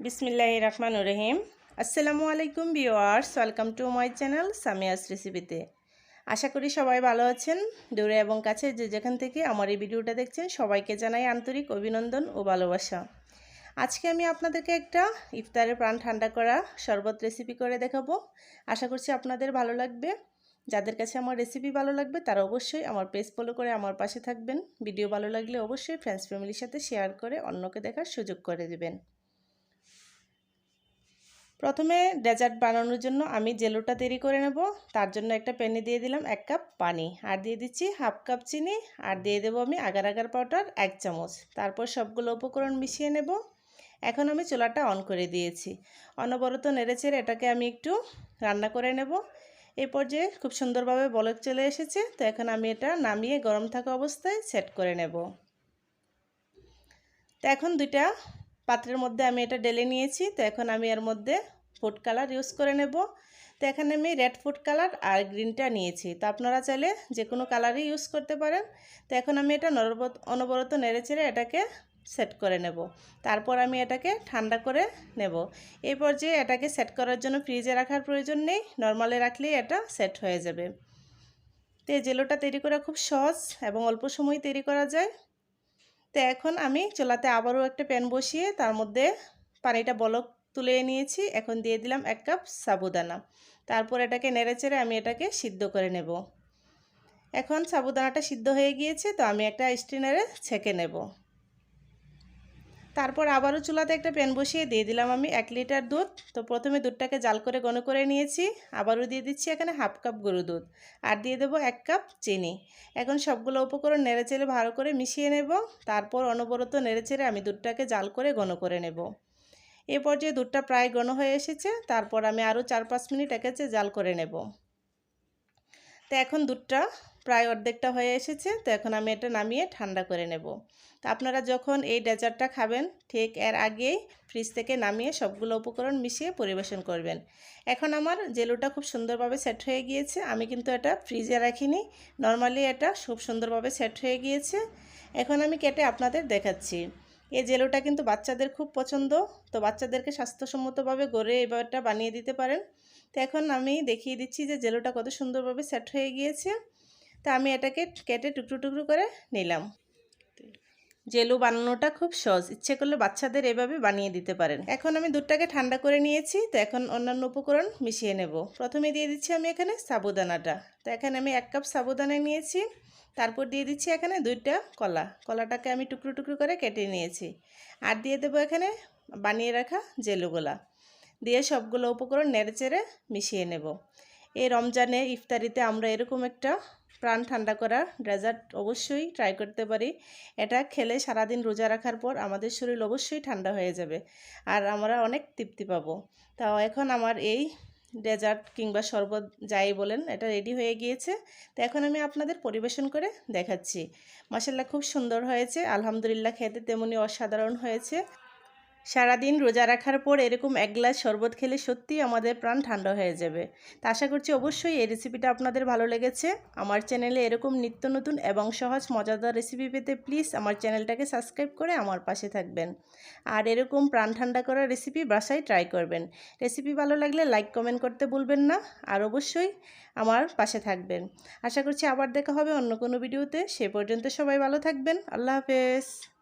বিসমিল্লাহ রহমান রহিম। আসসালামু আলাইকুম viewers welcome to my channel Samia's রেসিপিতে। আশা করি সবাই ভালো আছেন। দূরে এবং কাছে যে যেখান থেকে আমার এই ভিডিওটা দেখছেন, সবাইকে জানাই আন্তরিক অভিনন্দন ও ভালোবাসা। আজকে আমি আপনাদেরকে একটা ইফতারের প্রাণ ঠান্ডা করা শরবত রেসিপি করে দেখাবো। আশা করছি আপনাদের ভালো লাগবে। যাদের কাছে আমার রেসিপি ভালো লাগবে, তারা অবশ্যই আমার পেজ ফলো করে আমার পাশে থাকবেন। ভিডিও ভালো লাগলে অবশ্যই ফ্রেন্ডস ফ্যামিলির সাথে শেয়ার করে অন্যকে দেখার সুযোগ করে দেবেন। প্রথমে ডেজার্ট বানানোর জন্য আমি জেলোটা তৈরি করে নেব। তার জন্য একটা প্যানে দিয়ে দিলাম এক কাপ পানি। আর দিয়ে দিচ্ছি হাফ কাপ চিনি। আর দিয়ে দেবো আমি আগার আগার পাউডার এক চামচ। তারপর সবগুলো উপকরণ মিশিয়ে নেব। এখন আমি চুলাটা অন করে দিয়েছি। অনবরত নেড়েচেড়ে এটাকে আমি একটু রান্না করে নেব। এই পর্যায়ে খুব সুন্দরভাবে বলক চলে এসেছে। তো এখন আমি এটা নামিয়ে গরম থাকা অবস্থায় সেট করে নেব। তো এখন দুইটা পাত্রের মধ্যে আমি এটা ডেলে নিয়েছি। তো এখন আমি এর মধ্যে ফুড কালার ইউজ করে নেব। তো এখানে আমি রেড ফুড কালার আর গ্রিনটা নিয়েছি। তো আপনারা চাইলে যে কোনো কালারই ইউজ করতে পারেন। তো এখন আমি এটা অনবরত নেড়ে নেড়েচেড়ে এটাকে সেট করে নেব। তারপর আমি এটাকে ঠান্ডা করে নেব। এই পর্যায়ে এটাকে সেট করার জন্য ফ্রিজে রাখার প্রয়োজন নেই। নর্মালে রাখলেই এটা সেট হয়ে যাবে। তো এই জেলোটা তৈরি করা খুব সহজ এবং অল্প সময় তৈরি করা যায়। তো এখন আমি চোলাতে আবারও একটা প্যান বসিয়ে তার মধ্যে পানিটা বলক তুলে নিয়েছি। এখন দিয়ে দিলাম এক কাপ সাবুদানা। তারপর এটাকে নেড়েচেড়ে আমি এটাকে সিদ্ধ করে নেব। এখন সাবুদানাটা সিদ্ধ হয়ে গিয়েছে, তো আমি একটা স্টিনারে ছেঁকে নেব। তারপর আবারও চুলাতে একটা প্যান বসিয়ে দিয়ে দিলাম আমি এক লিটার দুধ। তো প্রথমে দুধটাকে জাল করে গণ করে নিয়েছি। আবারও দিয়ে দিচ্ছি এখানে হাফ কাপ গরু দুধ আর দিয়ে দেবো এক কাপ চিনি। এখন সবগুলো উপকরণ নেড়েচেড়ে ভালো করে মিশিয়ে নেব। তারপর অনবরত নেড়েচেড়ে আমি দুধটাকে জাল করে গণ করে নেব। এ পর্যায়ে দুধটা প্রায় ঘন হয়ে এসেছে। তারপর আমি আরও চার পাঁচ মিনিট একেছে জাল করে নেব। তো এখন দুধটা প্রায় অর্ধেকটা হয়ে এসেছে, তো এখন আমি এটা নামিয়ে ঠান্ডা করে নেব। তো আপনারা যখন এই ডেজার্টটা খাবেন, ঠিক এর আগেই ফ্রিজ থেকে নামিয়ে সবগুলো উপকরণ মিশিয়ে পরিবেশন করবেন। এখন আমার জেলুটা খুব সুন্দরভাবে সেট হয়ে গিয়েছে, আমি কিন্তু এটা ফ্রিজে রাখিনি, নর্মালি এটা খুব সুন্দরভাবে সেট হয়ে গিয়েছে। এখন আমি কেটে আপনাদের দেখাচ্ছি। এই জেলোটা কিন্তু বাচ্চাদের খুব পছন্দ, তো বাচ্চাদেরকে স্বাস্থ্যসম্মতভাবে গড়ে এবারটা বানিয়ে দিতে পারেন। তো এখন আমি দেখিয়ে দিচ্ছি যে জেলোটা কত সুন্দরভাবে সেট হয়ে গিয়েছে। তা আমি এটাকে কেটে টুকরো টুকরো করে নিলাম। জেলু বানানোটা খুব সহজ। ইচ্ছে করলে বাচ্চাদের এভাবে বানিয়ে দিতে পারেন। এখন আমি দুধটাকে ঠান্ডা করে নিয়েছি। তো এখন অন্যান্য উপকরণ মিশিয়ে নেব। প্রথমে দিয়ে দিচ্ছি আমি এখানে সাবুদানাটা। তো এখানে আমি এক কাপ সাবুদানা নিয়েছি। তারপর দিয়ে দিচ্ছি এখানে দুইটা কলা। কলাটাকে আমি টুকরো টুকরো করে কেটে নিয়েছি। আর দিয়ে দেবো এখানে বানিয়ে রাখা জেলুগোলা। দিয়ে সবগুলো উপকরণ নেড়েচেড়ে মিশিয়ে নেব। এই রমজানে ইফতারিতে আমরা এরকম একটা প্রাণ ঠান্ডা করা ডেজার্ট অবশ্যই ট্রাই করতে পারি। এটা খেলে সারাদিন রোজা রাখার পর আমাদের শরীর অবশ্যই ঠান্ডা হয়ে যাবে আর আমরা অনেক তৃপ্তি পাবো। তাও এখন আমার এই ডেজার্ট কিংবা শরবত যাই বলেন, এটা রেডি হয়ে গিয়েছে। তো এখন আমি আপনাদের পরিবেশন করে দেখাচ্ছি। মশাল্লা খুব সুন্দর হয়েছে। আলহামদুলিল্লাহ, খেতে তেমনি অসাধারণ হয়েছে। সারাদিন রোজা রাখার পর এরকম এক গ্লাস শরবত খেলে সত্যিই আমাদের প্রাণ ঠান্ডা হয়ে যাবে। তা আশা করছি অবশ্যই এই রেসিপিটা আপনাদের ভালো লেগেছে। আমার চ্যানেলে এরকম নিত্য নতুন এবং সহজ মজাদার রেসিপি পেতে প্লিজ আমার চ্যানেলটাকে সাবস্ক্রাইব করে আমার পাশে থাকবেন। আর এরকম প্রাণ ঠান্ডা করা রেসিপি বাসায় ট্রাই করবেন। রেসিপি ভালো লাগলে লাইক কমেন্ট করতে ভুলবেন না। আর অবশ্যই আমার পাশে থাকবেন। আশা করছি আবার দেখা হবে অন্য কোনো ভিডিওতে সে পর্যন্ত সবাই ভালো থাকবেন। আল্লাহ হাফেজ।